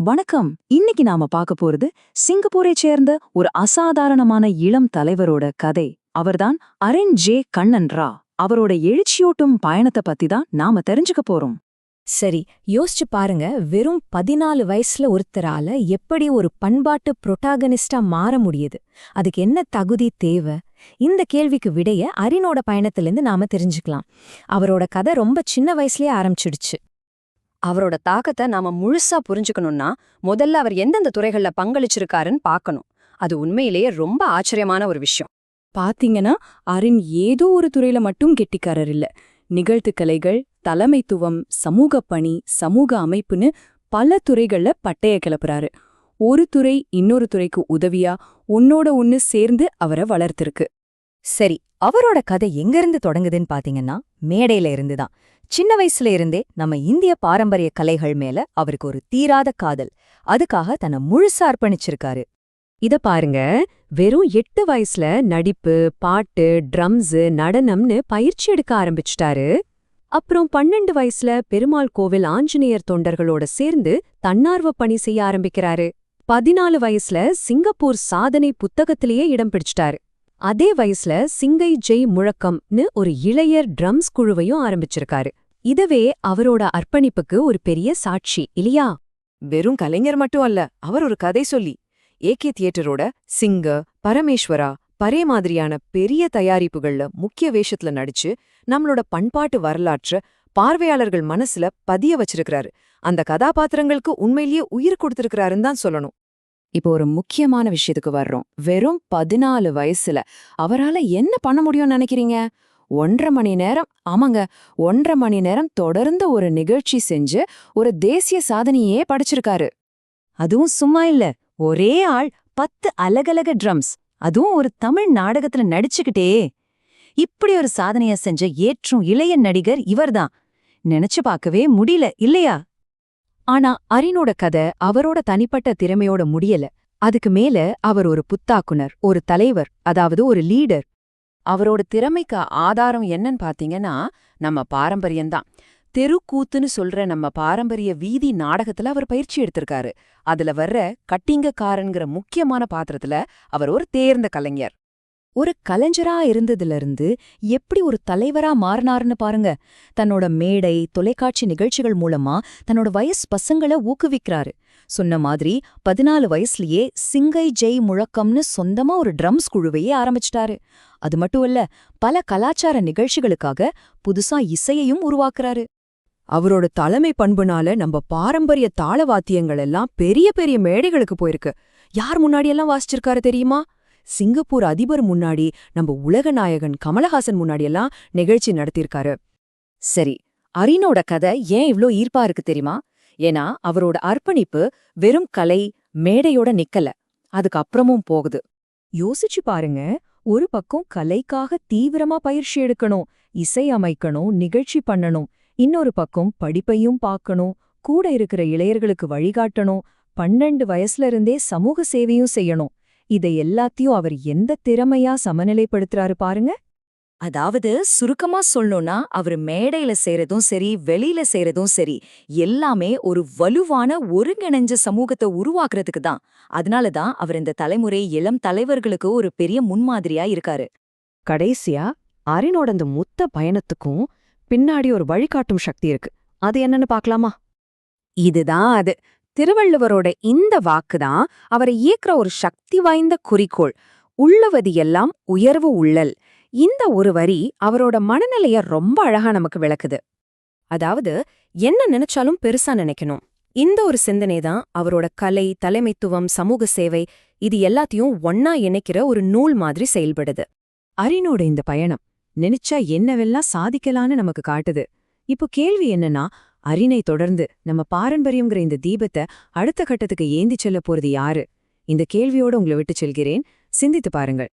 வணக்கம். இன்னைக்கு நாம பார்க்க போறது சிங்கப்பூரை சேர்ந்த ஒரு அசாதாரணமான இளம் தலைவரோட கதை. அவர்தான் அரின் ஜே. கண்ணன் ரா. அவரோட எழுச்சியூட்டும் பயணத்தை பத்தி தான் நாம தெரிஞ்சுக்க போறோம். சரி யோசிச்சு பாருங்க. வெறும் பதினாலு வயசுல ஒருத்தரால எப்படி ஒரு பண்பாட்டு புரொட்டாகனிஸ்டா மாற முடியுது? அதுக்கு என்ன தகுதி தேவை? இந்த கேள்விக்கு விடைய அரினோட பயணத்திலிருந்து நாம தெரிஞ்சுக்கலாம். அவரோட கதை ரொம்ப சின்ன வயசுலயே ஆரம்பிச்சிடுச்சு. அவரோட தாக்கத்தை நாம முழுசா புரிஞ்சுக்கணும்னா முதல்ல அவர் எந்தெந்த துறைகள்ல பங்களிச்சிருக்காருன்னு பார்க்கணும். அது உண்மையிலேயே ரொம்ப ஆச்சரியமான ஒரு விஷயம். பாத்தீங்கன்னா அரின் ஏதோ ஒரு துறையில மட்டும் கெட்டிக்காரர் இல்ல. நிகழ்த்து கலைகள் தலைமைத்துவம் சமூக பணி சமூக அமைப்புன்னு பல துறைகள்ல பட்டைய கிளப்புறாரு. ஒரு துறை இன்னொரு துறைக்கு உதவியா உன்னோட ஒன்னு சேர்ந்து அவரை வளர்த்திருக்கு. சரி அவரோட கதை எங்கிருந்து தொடங்குதுன்னு பாத்தீங்கன்னா மேடையில இருந்துதான். சின்ன வயசுல இருந்தே நம்ம இந்திய பாரம்பரிய கலைகள் மேல அவருக்கு ஒரு தீராத காதல். அதுக்காக தன்னை முழுசா அர்ப்பணிச்சிருக்காரு. இத பாருங்க. வெறும் எட்டு வயசுல நடிப்பு பாட்டு ட்ரம்ஸ் நடனம்னு பயிற்சி எடுக்க ஆரம்பிச்சிட்டாரு. அப்புறம் பன்னெண்டு வயசுல பெருமாள் கோவில் ஆஞ்சநேயர் தொண்டர்களோட சேர்ந்து தன்னார்வ பணி செய்ய ஆரம்பிக்கிறாரு. பதினாலு வயசுல சிங்கப்பூர் சாதனை புத்தகத்திலேயே இடம் பிடிச்சிட்டாரு. அதே வயசுல சிங்கை ஜெய் முழக்கம்னு ஒரு இளையர் ட்ரம்ஸ் குழுவையும் ஆரம்பிச்சிருக்காரு. இதுவே அவரோட அர்ப்பணிப்புக்கு ஒரு பெரிய சாட்சி இல்லையா? வெறும் கலைஞர் மட்டும் அல்ல அவர் ஒரு கதை சொல்லி ஏகே தியேட்டரோட சிங்க பரமேஸ்வரா பரே மாதிரியான பெரிய தயாரிப்புகள்ல முக்கிய வேஷத்துல நடிச்சு நம்மளோட பண்பாட்டு வரலாற்ற பார்வையாளர்கள் மனசுல பதிய வச்சிருக்கிறாரு. அந்த கதாபாத்திரங்களுக்கு உண்மையிலேயே உயிர் கொடுத்திருக்கிறாருன்னு தான் சொல்லணும். இப்போ ஒரு முக்கியமான விஷயத்துக்கு வர்றோம். வெறும் பதினாலு வயசுல அவரால என்ன பண்ண முடியும்னு நினைக்கிறீங்க? ஒன்றரை மணி நேரம் ஆமாங்க ஒன்றரை மணி நேரம் தொடர்ந்து ஒரு நிகழ்ச்சி செஞ்சு ஒரு தேசிய சாதனையே படைச்சிருக்காரு. அதுவும் சும்மா இல்ல ஒரே ஆள் பத்து அலகலக ட்ரம்ஸ் அதுவும் ஒரு தமிழ் நாடகத்துல நடிச்சுக்கிட்டே. இப்படி ஒரு சாதனைய செஞ்ச ஏற்றும் இளைய நடிகர் இவர்தான். நினைச்சு பார்க்கவே முடியல இல்லையா? ஆனா அரினோட கதை அவரோட தனிப்பட்ட திறமையோட முடியல. அதுக்கு மேல அவர் ஒரு புத்தாக்குனர் ஒரு தலைவர் அதாவது ஒரு லீடர். அவரோட திறமைக்கு ஆதாரம் என்னன்னு பாத்தீங்கன்னா நம்ம பாரம்பரியம்தான். தெருக்கூத்துன்னு சொல்ற நம்ம பாரம்பரிய வீதி நாடகத்துல அவர் பயிற்சி எடுத்திருக்காரு. அதுல வர்ற கட்டிங்கக்காரன்கிற முக்கியமான பாத்திரத்துல அவர் ஒரு தேர்ந்த கலைஞர். ஒரு கலைஞரா இருந்ததுல இருந்து எப்படி ஒரு தலைவரா மாறினார்னு பாருங்க. தன்னோட மேடை தொலைக்காட்சி நிகழ்ச்சிகள் மூலமா தன்னோட வயசு பசங்கள ஊக்குவிக்கிறாரு. சொன்ன மாதிரி பதினாலு வயசுலயே சிங்கை ஜெய் முழக்கம்னு சொந்தமா ஒரு ட்ரம்ஸ் குழுவையே ஆரம்பிச்சிட்டாரு. அது மட்டும் இல்ல பல கலாச்சார நிகழ்ச்சிகளுக்காக புதுசா இசையையும் உருவாக்குறாரு. அவரோட தலைமை பண்புனால நம்ம பாரம்பரிய தாளவாத்தியங்கள் எல்லாம் பெரிய பெரிய மேடைகளுக்கு போயிருக்கு. யார் முன்னாடியெல்லாம் வாசிச்சிருக்காரு தெரியுமா? சிங்கப்பூர் அதிபர் முன்னாடி நம்ம உலக நாயகன் கமலஹாசன் முன்னாடியெல்லாம் நிகழ்ச்சி நடத்தியிருக்காரு. சரி அரினோட கதை ஏன் இவ்ளோ ஈர்ப்பா இருக்கு தெரியுமா? ஏன்னா அவரோட அர்ப்பணிப்பு வெறும் கலை மேடையோட நிக்கல. அதுக்கு அப்புறமும் போகுது. யோசிச்சு பாருங்க ஒரு பக்கம் கலைக்காக தீவிரமா பயிற்சி எடுக்கணும் இசை அமைக்கணும் நிகழ்ச்சி பண்ணணும் இன்னொரு பக்கம் படிப்பையும் பார்க்கணும் கூட இருக்கிற இளையர்களுக்கு வழிகாட்டணும் பன்னெண்டு வயசுல இருந்தே சமூக சேவையும் செய்யணும். இதை எல்லாத்தையும் அவர் எந்த திறமையா சமநிலைப்படுத்துறாரு பாருங்க. அதாவது சுருக்கமா சொல்லணும்னா அவர் மேடையில செய்யறதும் சரி வெளியில செய்யறதும் சரி எல்லாமே ஒரு வலுவான ஒருங்கிணைஞ்ச சமூகத்தை உருவாக்குறதுக்கு தான். அதனால தான் அவர் இந்த தலைமுறை இளம் தலைவர்களுக்கு ஒரு பெரிய முன்மாதிரியா இருக்காரு. கடைசியா அரினோட அந்த மொத்த பயணத்துக்கும் பின்னாடி ஒரு வழிகாட்டும் சக்தி இருக்கு. அது என்னன்னு பாக்கலாமா இதுதான் அது. திருவள்ளுவரோட இந்த வாக்குதான் அவரை இயக்குற ஒரு சக்தி வாய்ந்த குறிக்கோள். உள்ளவது எல்லாம் உயர்வு உள்ளல். இந்த ஒரு வரி அவரோட மனநிலைய ரொம்ப அழகா நமக்கு விளக்குது. அதாவது என்ன நினைச்சாலும் பெருசா நினைக்கணும். இந்த ஒரு சிந்தனை தான் அவரோட கலை தலைமைத்துவம் சமூக சேவை இது எல்லாத்தையும் ஒன்னா இணைக்கிற ஒரு நூல் மாதிரி செயல்படுது. அரினோட இந்த பயணம் நினைச்சா என்னவெல்லாம் சாதிக்கலான்னு நமக்கு காட்டுது. இப்போ கேள்வி என்னன்னா அரினை தொடர்ந்து நம்ம பாரம்பரியம்ங்கிற இந்த தீபத்தை அடுத்த கட்டத்துக்கு ஏந்திச் செல்ல போறது யாரு? இந்த கேள்வியோட உங்களை விட்டு செல்கிறேன். சிந்தித்து பாருங்கள்.